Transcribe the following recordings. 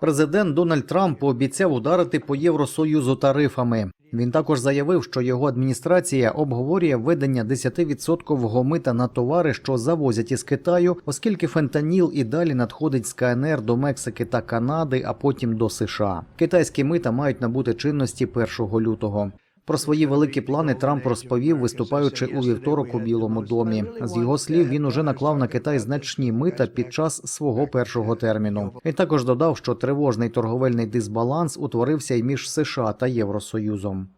Президент Дональд Трамп пообіцяв ударити по Євросоюзу тарифами. Він також заявив, що його адміністрація обговорює введення 10% мита на товари, що завозять із Китаю, оскільки фентаніл і далі надходить з КНР до Мексики та Канади, а потім до США. Китайські мита мають набути чинності 1 лютого. Про свої великі плани Трамп розповів, виступаючи у вівторок у Білому домі. З його слів, він уже наклав на Китай значні мита під час свого першого терміну. Він також додав, що тривожний торговельний дисбаланс утворився й між США та Євросоюзом.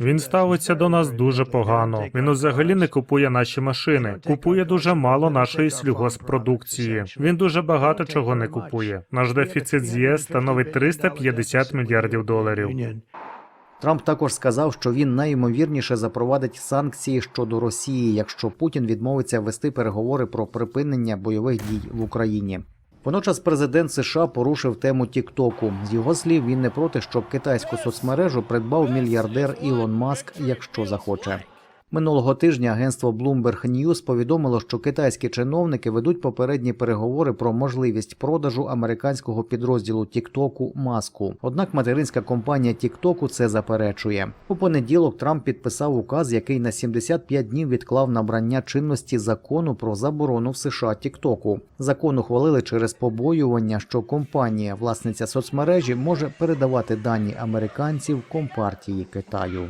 Він ставиться до нас дуже погано. Він взагалі не купує наші машини. Купує дуже мало нашої сільгоспродукції. Він дуже багато чого не купує. Наш дефіцит з ЄС становить 350 мільярдів доларів. Трамп також сказав, що він найімовірніше запровадить санкції щодо Росії, якщо Путін відмовиться вести переговори про припинення бойових дій в Україні. Водночас президент США порушив тему Тіктоку. З його слів, він не проти, щоб китайську соцмережу придбав мільярдер Ілон Маск, якщо захоче. Минулого тижня агентство Bloomberg News повідомило, що китайські чиновники ведуть попередні переговори про можливість продажу американського підрозділу Тіктоку маску. Однак материнська компанія Тіктоку це заперечує. У понеділок Трамп підписав указ, який на 75 днів відклав набрання чинності закону про заборону в США Тіктоку. Закон ухвалили через побоювання, що компанія, власниця соцмережі, може передавати дані американців компартії Китаю.